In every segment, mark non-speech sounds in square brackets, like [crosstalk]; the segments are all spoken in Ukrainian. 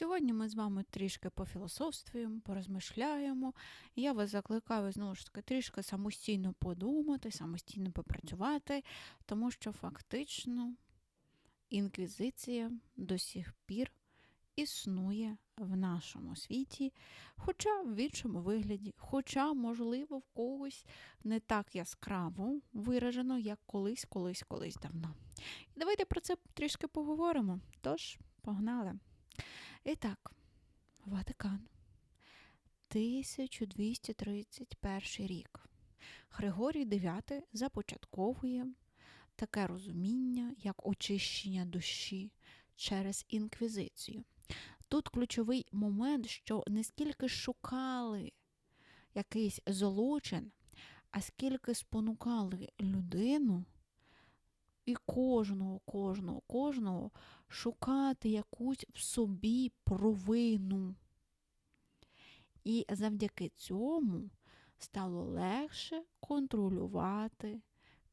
Сьогодні ми з вами трішки пофілософствуємо, порозмишляємо. Я вас закликаю знову ж таки трішки самостійно подумати, самостійно попрацювати, тому що фактично інквізиція до сих пір існує в нашому світі, хоча в іншому вигляді, хоча, можливо, в когось не так яскраво виражено, як колись, колись, колись давно. І давайте про це трішки поговоримо. Тож, погнали. І так, Ватикан. 1231 рік. Григорій IX започатковує таке розуміння, як очищення душі через інквізицію. Тут ключовий момент, що не скільки шукали якийсь злочин, а скільки спонукали людину і кожного, кожного, кожного шукати якусь в собі провину. І завдяки цьому стало легше контролювати,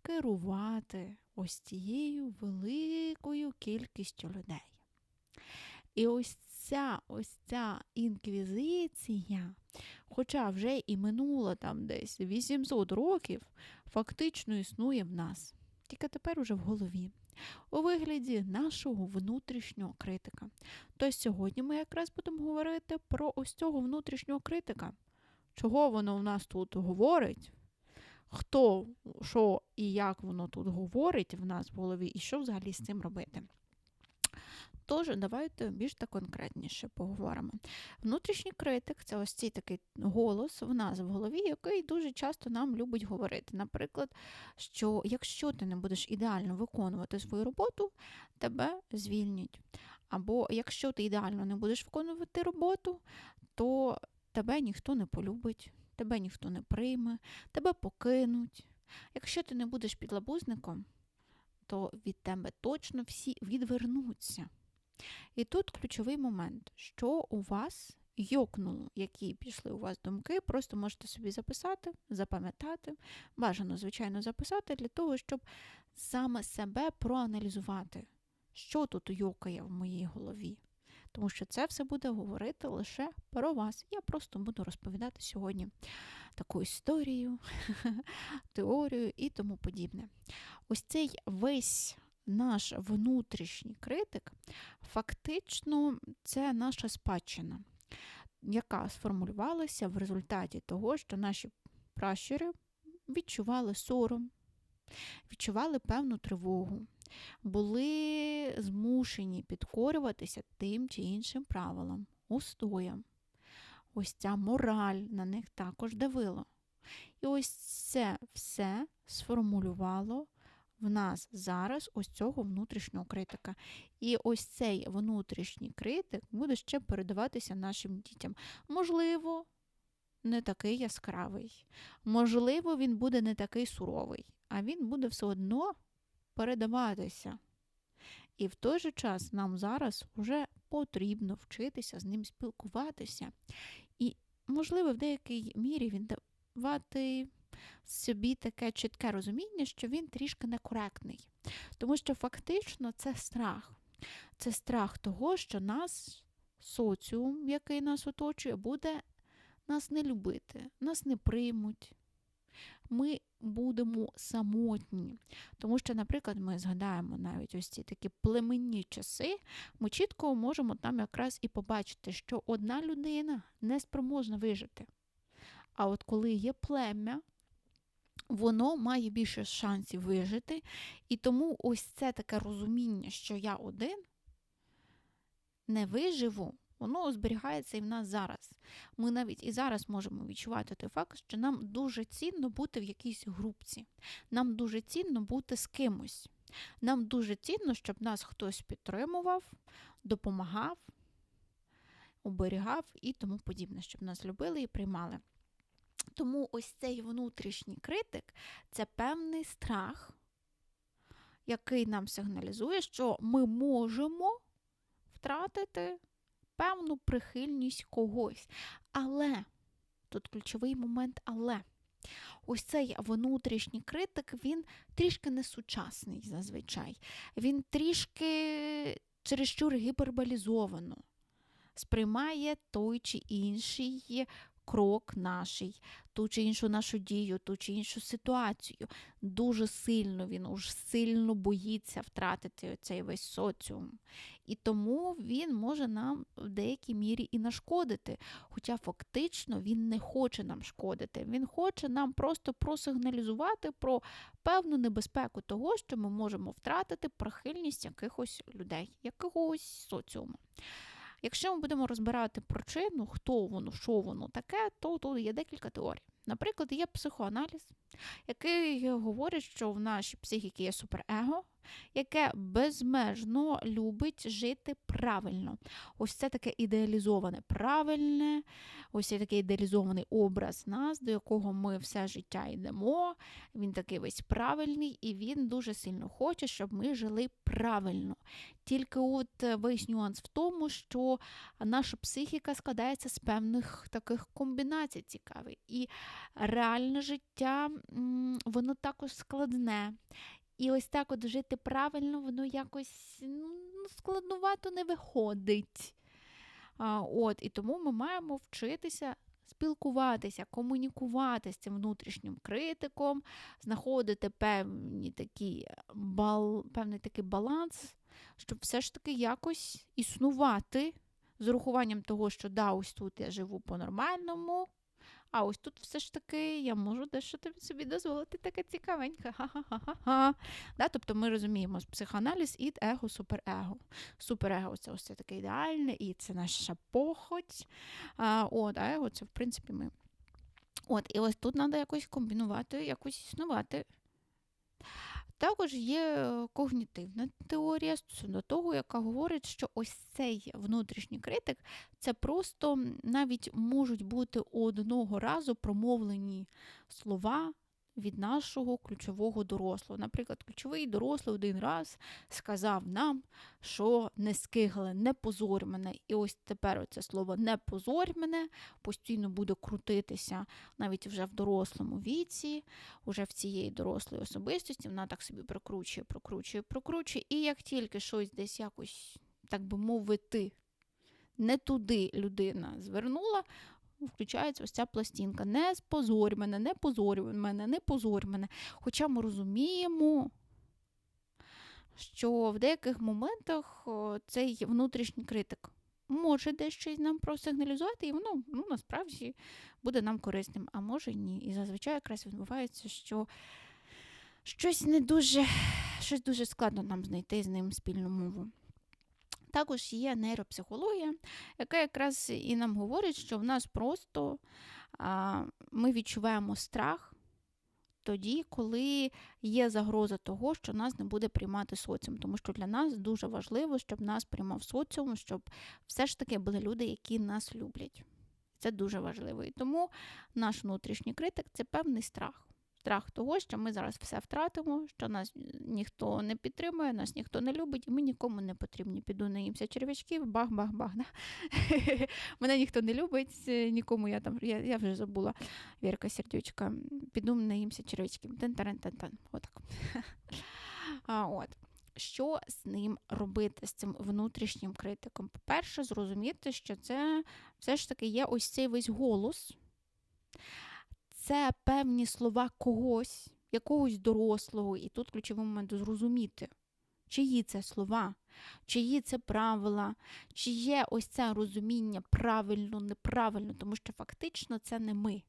керувати ось цією великою кількістю людей. І ось ця ось ця інквізиція, хоча вже і минуло там десь 800 років, фактично існує в нас. Тільки тепер уже в голові у вигляді нашого внутрішнього критика. То сьогодні ми якраз будемо говорити про ось цього внутрішнього критика. Чого воно в нас тут говорить? Хто, що і як воно тут говорить в нас в голові, і що взагалі з цим робити? Тож, давайте більш так конкретніше поговоримо. Внутрішній критик це ось цей такий голос в нас в голові, який дуже часто нам любить говорити. Наприклад, що якщо ти не будеш ідеально виконувати свою роботу, тебе звільнять. Або якщо ти ідеально не будеш виконувати роботу, то тебе ніхто не полюбить, тебе ніхто не прийме, тебе покинуть. Якщо ти не будеш підлабузником, то від тебе точно всі відвернуться. І тут ключовий момент, що у вас йокнуло, які пішли у вас думки, просто можете собі записати, запам'ятати, бажано, звичайно, записати для того, щоб саме себе проаналізувати, що тут йокає в моїй голові. Тому що це все буде говорити лише про вас. Я просто буду розповідати сьогодні таку історію, [laughs] теорію і тому подібне. Ось цей весь наш внутрішній критик, фактично, це наша спадщина, яка сформулювалася в результаті того, що наші пращури відчували сором, відчували певну тривогу, були змушені підкорюватися тим чи іншим правилам, устоям. Ось ця мораль на них також давила. І ось це все сформулювало в нас зараз ось цього внутрішнього критика. І ось цей внутрішній критик буде ще передаватися нашим дітям. Можливо, не такий яскравий, можливо, він буде не такий суровий, а він буде все одно передаватися. І в той же час нам зараз вже потрібно вчитися з ним спілкуватися. І, можливо, в деякій мірі він давати собі таке чітке розуміння, що він трішки некоректний. Тому що фактично це страх. Це страх того, що нас, соціум, який нас оточує, буде нас не любити, нас не приймуть. Ми будемо самотні. Тому що, наприклад, ми згадаємо навіть ось ці такі племенні часи, ми чітко можемо там якраз і побачити, що одна людина не спроможна вижити. А от коли є плем'я, воно має більше шансів вижити. І тому ось це таке розуміння, що я один не виживу, воно зберігається і в нас зараз. Ми навіть і зараз можемо відчувати той факт, що нам дуже цінно бути в якійсь групці, нам дуже цінно бути з кимось. Нам дуже цінно, щоб нас хтось підтримував, допомагав, оберігав і тому подібне, щоб нас любили і приймали. Тому ось цей внутрішній критик це певний страх, який нам сигналізує, що ми можемо втратити певну прихильність когось. Але тут ключовий момент, але ось цей внутрішній критик, він трішки несучасний зазвичай. Він трішки чересчур гіперболізовано сприймає той чи інший крок наший, ту чи іншу нашу дію, ту чи іншу ситуацію. Дуже сильно він уж сильно боїться втратити цей весь соціум. І тому він може нам в деякій мірі і нашкодити. Хоча фактично він не хоче нам шкодити. Він хоче нам просто просигналізувати про певну небезпеку того, що ми можемо втратити прихильність якихось людей, якогось соціуму. Якщо ми будемо розбирати причину, хто воно, що воно таке, то тут є декілька теорій. Наприклад, є психоаналіз, який говорить, що в нашій психіці є суперего, яке безмежно любить жити правильно. Ось це таке ідеалізоване правильне, ось такий ідеалізований образ нас, до якого ми все життя йдемо. Він такий весь правильний, і він дуже сильно хоче, щоб ми жили правильно. Тільки от е, весь нюанс в тому, що наша психіка складається з певних таких комбінацій цікавих. І реальне життя, воно також складне. І ось так от жити правильно, воно якось ну, складнувато не виходить. А, от, І тому ми маємо вчитися спілкуватися, комунікувати з цим внутрішнім критиком, знаходити певні такі бал, певний такий баланс, щоб все ж таки якось існувати з урахуванням того, що да, ось тут я живу по-нормальному, а ось тут все ж таки я можу дещо собі дозволити таке цікавеньке. Да? Тобто ми розуміємо психоаналіз і его, суперего. Суперего це ось це таке ідеальне, і це наша похоть. А, от, А его це, в принципі, ми. От, І ось тут треба якось комбінувати, якось існувати. Також є е, когнітивна теорія стосовно того, яка говорить, що ось цей внутрішній критик це просто навіть можуть бути одного разу промовлені слова від нашого ключового дорослого. Наприклад, ключовий дорослий один раз сказав нам, що не скигле, не позор мене. І ось тепер оце слово не позор мене постійно буде крутитися навіть вже в дорослому віці, вже в цієї дорослої особистості. Вона так собі прокручує, прокручує, прокручує. І як тільки щось десь якось, так би мовити, не туди людина звернула, включається ось ця пластинка. Не спозорь мене, не позорь мене, не позорь мене. Хоча ми розуміємо, що в деяких моментах цей внутрішній критик може дещо нам просигналізувати, і воно ну, насправді буде нам корисним, а може ні. І зазвичай якраз відбувається, що щось не дуже, щось дуже складно нам знайти з ним спільну мову. Також є нейропсихологія, яка якраз і нам говорить, що в нас просто а, ми відчуваємо страх тоді, коли є загроза того, що нас не буде приймати соціум. Тому що для нас дуже важливо, щоб нас приймав соціум, щоб все ж таки були люди, які нас люблять. Це дуже важливо. І тому наш внутрішній критик це певний страх страх того, що ми зараз все втратимо, що нас ніхто не підтримує, нас ніхто не любить, і ми нікому не потрібні. Піду наїмся черв'ячків, бах-бах-бах. [laughs] Мене ніхто не любить, нікому я там, я я вже забула Вірка Сердючка, піду наїмся черв'ячків. Тен-тарен-тен-тен. Отак. [laughs] От. Що з ним робити, з цим внутрішнім критиком? По-перше, зрозуміти, що це все ж таки є ось цей весь голос це певні слова когось, якогось дорослого, і тут ключовий момент зрозуміти, чиї це слова, чиї це правила, чи є ось це розуміння правильно, неправильно, тому що фактично це не ми.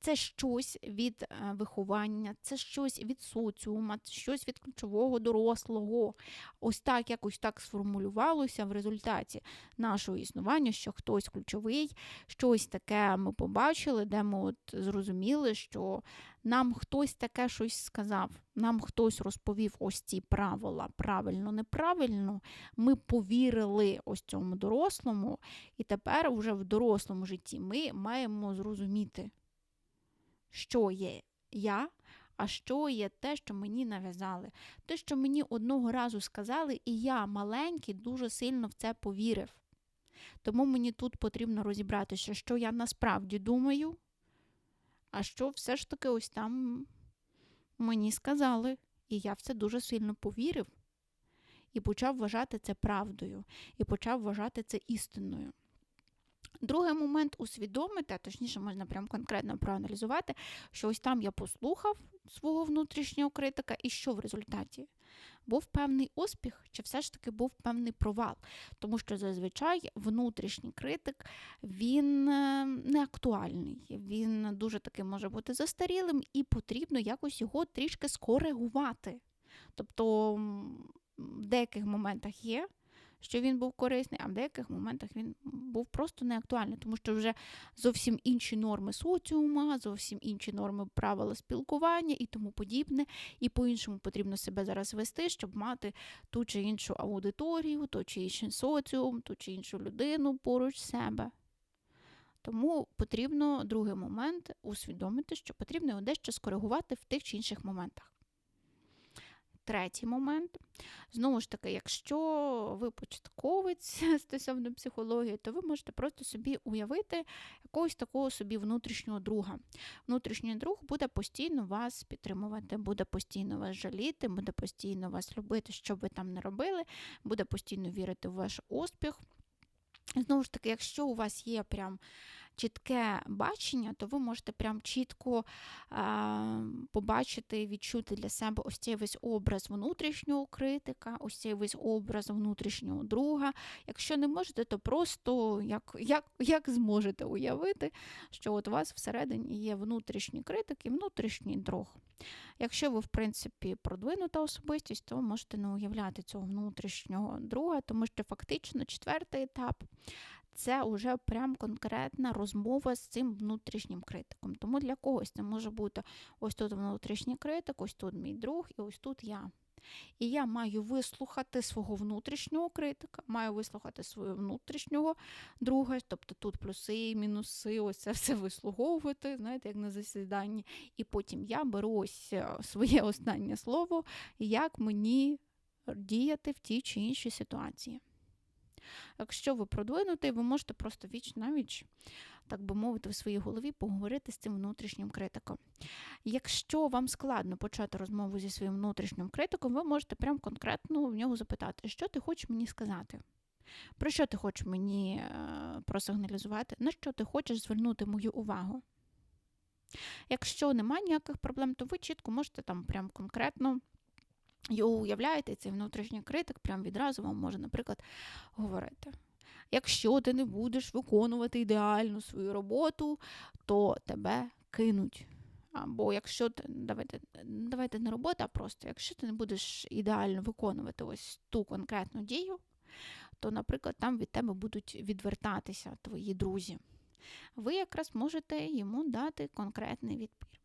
Це щось від е, виховання, це щось від соціума, це щось від ключового дорослого. Ось так якось так сформулювалося в результаті нашого існування, що хтось ключовий, щось таке ми побачили, де ми от зрозуміли, що нам хтось таке щось сказав, нам хтось розповів ось ці правила, правильно, неправильно. Ми повірили ось цьому дорослому, і тепер вже в дорослому житті ми маємо зрозуміти що є я, а що є те, що мені нав'язали. Те, що мені одного разу сказали, і я маленький дуже сильно в це повірив. Тому мені тут потрібно розібратися, що я насправді думаю, а що все ж таки ось там мені сказали, і я в це дуже сильно повірив. І почав вважати це правдою, і почав вважати це істинною. Другий момент усвідомити, а точніше, можна прям конкретно проаналізувати, що ось там я послухав свого внутрішнього критика, і що в результаті? Був певний успіх, чи все ж таки був певний провал? Тому що зазвичай внутрішній критик він е, не актуальний, він дуже таки може бути застарілим і потрібно якось його трішки скоригувати. Тобто в деяких моментах є що він був корисний, а в деяких моментах він був просто неактуальний, тому що вже зовсім інші норми соціума, зовсім інші норми правила спілкування і тому подібне. І по-іншому потрібно себе зараз вести, щоб мати ту чи іншу аудиторію, ту чи інший соціум, ту чи іншу людину поруч себе. Тому потрібно другий момент усвідомити, що потрібно його дещо скоригувати в тих чи інших моментах. Третій момент. Знову ж таки, якщо ви початковець [laughs] стосовно психології, то ви можете просто собі уявити якогось такого собі внутрішнього друга. Внутрішній друг буде постійно вас підтримувати, буде постійно вас жаліти, буде постійно вас любити, що б ви там не робили, буде постійно вірити в ваш успіх. Знову ж таки, якщо у вас є прям чітке бачення, то ви можете прям чітко побачити, відчути для себе ось цей весь образ внутрішнього критика, ось цей весь образ внутрішнього друга. Якщо не можете, то просто як як, як зможете уявити, що от у вас всередині є внутрішній критик і внутрішній друг. Якщо ви, в принципі, продвинута особистість, то можете не уявляти цього внутрішнього друга, тому що фактично четвертий етап це вже прям конкретна розмова з цим внутрішнім критиком. Тому для когось це може бути ось тут внутрішній критик, ось тут мій друг, і ось тут я. І я маю вислухати свого внутрішнього критика, маю вислухати свого внутрішнього друга, тобто тут плюси, мінуси, ось це все вислуговувати, знаєте, як на засіданні. І потім я беру ось е, своє останнє слово, як мені діяти в тій чи іншій ситуації. Якщо ви продвинутий, ви можете просто віч на віч, так би мовити, в своїй голові поговорити з цим внутрішнім критиком. Якщо вам складно почати розмову зі своїм внутрішнім критиком, ви можете прям конкретно в нього запитати, що ти хочеш мені сказати. Про що ти хочеш мені е, просигналізувати, на що ти хочеш звернути мою увагу? Якщо немає ніяких проблем, то ви чітко можете там прям конкретно його уявляєте, цей внутрішній критик прям відразу вам може, наприклад, говорити. Якщо ти не будеш виконувати ідеально свою роботу, то тебе кинуть. Або якщо ти давайте давайте не робота, а просто якщо ти не будеш ідеально виконувати ось ту конкретну дію, то, наприклад, там від тебе будуть відвертатися твої друзі. Ви якраз можете йому дати конкретний відпір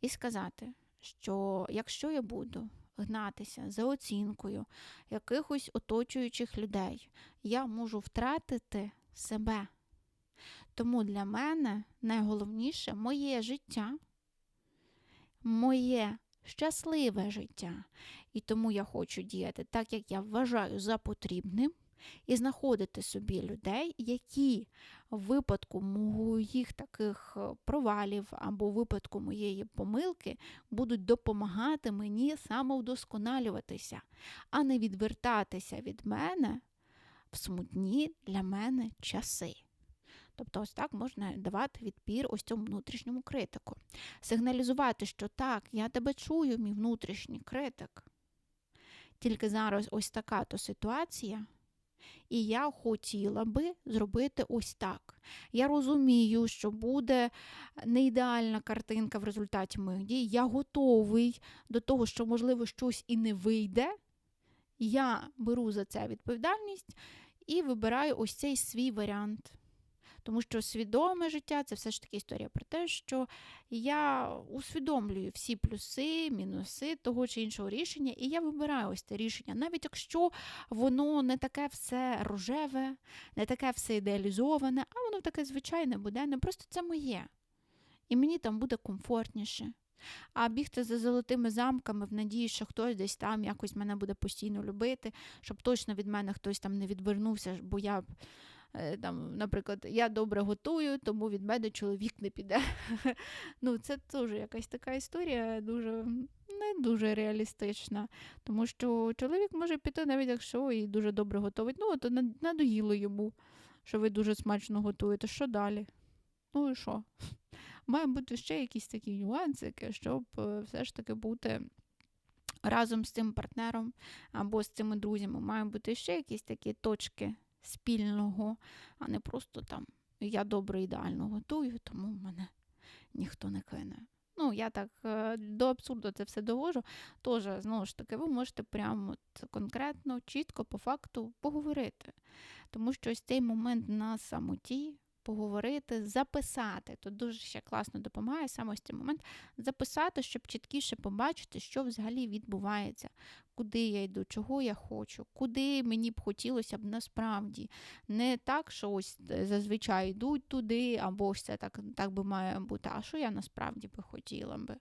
і сказати, що якщо я буду гнатися за оцінкою якихось оточуючих людей. Я можу втратити себе. Тому для мене найголовніше моє життя, моє щасливе життя. І тому я хочу діяти так, як я вважаю за потрібним і знаходити собі людей, які в випадку моїх таких е, провалів або в випадку моєї помилки будуть допомагати мені самовдосконалюватися, а не відвертатися від мене в смутні для мене часи. Тобто, ось так можна давати відпір ось цьому внутрішньому критику. Сигналізувати, що так, я тебе чую, мій внутрішній критик. Тільки зараз ось така то ситуація. І я хотіла би зробити ось так. Я розумію, що буде не ідеальна картинка в результаті моїх дій. Я готовий до того, що, можливо, щось і не вийде. Я беру за це відповідальність і вибираю ось цей свій варіант. Тому що свідоме життя це все ж таки історія про те, що я усвідомлюю всі плюси, мінуси того чи іншого рішення, і я вибираю ось це рішення, навіть якщо воно не таке все рожеве, не таке все ідеалізоване, а воно таке звичайне буде, не просто це моє. І мені там буде комфортніше. А бігти за золотими замками в надії, що хтось десь там якось мене буде постійно любити, щоб точно від мене хтось там не відвернувся, бо я там, Наприклад, я добре готую, тому від мене чоловік не піде. [laughs] ну, Це теж якась така історія, дуже не дуже реалістична. Тому що чоловік може піти, навіть якщо і дуже добре готовить, ну, то надоїло йому. що ви дуже смачно готуєте. Що далі? Ну і що? [laughs] Має бути ще якісь такі нюансики, щоб е, все ж таки бути разом з цим партнером або з цими друзями. Має бути ще якісь такі точки спільного, а не просто там я добре ідеально готую, тому мене ніхто не кине. Ну, я так е, до абсурду це все довожу. Тож, знову ж таки, ви можете прямо конкретно, чітко, по факту поговорити. Тому що ось цей момент на самоті, поговорити, записати. Тут дуже ще класно допомагає саме ось цей момент записати, щоб чіткіше побачити, що взагалі відбувається, куди я йду, чого я хочу, куди мені б хотілося б насправді. Не так, що ось е, зазвичай йдуть туди, або ось це так, так би має бути, а що я насправді би хотіла би.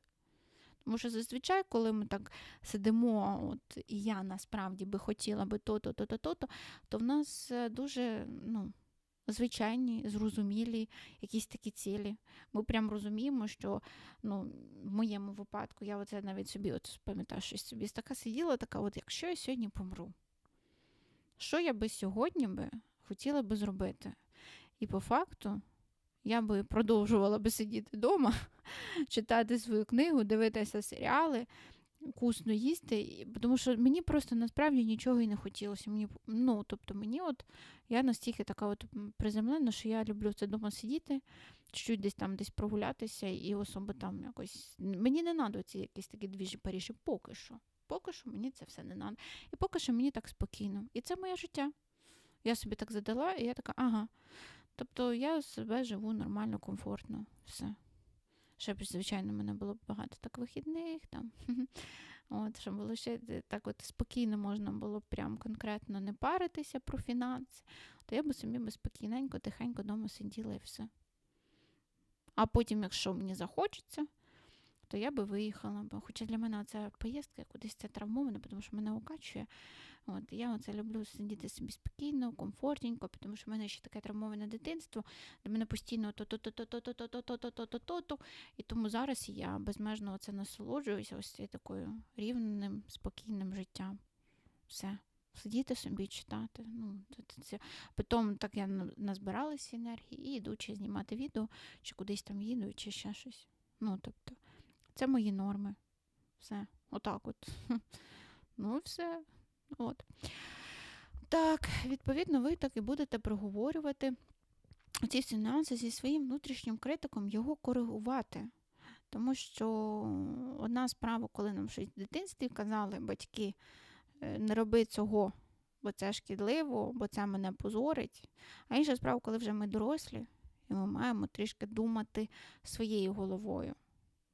Тому що зазвичай, коли ми так сидимо, от і я насправді би хотіла би то-то, то-то, то-то, то в нас е, дуже ну, звичайні, зрозумілі якісь такі цілі. Ми прям розуміємо, що ну, в моєму випадку я оце навіть собі от пам'ятаю, що собі така сиділа, така, от якщо я сьогодні помру, що я би сьогодні би хотіла би зробити? І по факту я би продовжувала би сидіти вдома, [laughs] читати свою книгу, дивитися серіали, вкусно їсти, тому що мені просто насправді нічого і не хотілося. Мені, ну, тобто мені от я настільки така от приземлена, що я люблю це вдома сидіти, чуть десь там десь прогулятися і особо там якось. Мені не треба ці якісь такі двіжі Парижі поки що. Поки що мені це все не треба. І поки що мені так спокійно. І це моє життя. Я собі так задала, і я така, ага. Тобто я себе живу нормально, комфортно, все. Ще б, звичайно, в мене було багато так вихідних там. [laughs] От, щоб було ще е, так от спокійно можна було прям конкретно не паритися про фінанси, то я б собі спокійненько, тихенько вдома сиділа і все. А потім, якщо мені захочеться, то я би виїхала. Хоча для мене ця поїздка кудись це травмована, тому що мене укачує. От, я оце люблю сидіти собі спокійно, комфортненько, тому що в мене ще таке травмоване дитинство, де мене постійно то-то-то-то-то-то-то-то-то-то-то. І тому зараз я безмежно оце насолоджуюся ось такою рівним, спокійним життям. Все. Сидіти собі читати. Ну, це, це, це. Потім так я назбиралася енергії і йду чи знімати відео, чи кудись там їду, чи ще щось. Ну, тобто, це мої норми. Все. Отак от. [laughs] Ну все. От. Так, відповідно, ви так і будете проговорювати ці всі нюанси зі своїм внутрішнім критиком, його коригувати. Тому що одна справа, коли нам щось в дитинстві казали батьки, е, не роби цього, бо це шкідливо, бо це мене позорить. А інша справа, коли вже ми дорослі, і ми маємо трішки думати своєю головою.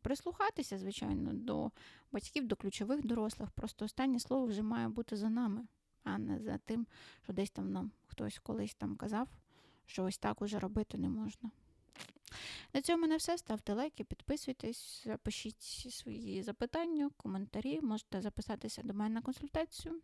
Прислухатися, звичайно, до батьків, до ключових дорослих. Просто останнє слово вже має бути за нами, а не за тим, що десь там нам хтось колись там казав, що ось так уже робити не можна. На цьому мене все. Ставте лайки, підписуйтесь, пишіть свої запитання, коментарі. Можете записатися до мене на консультацію.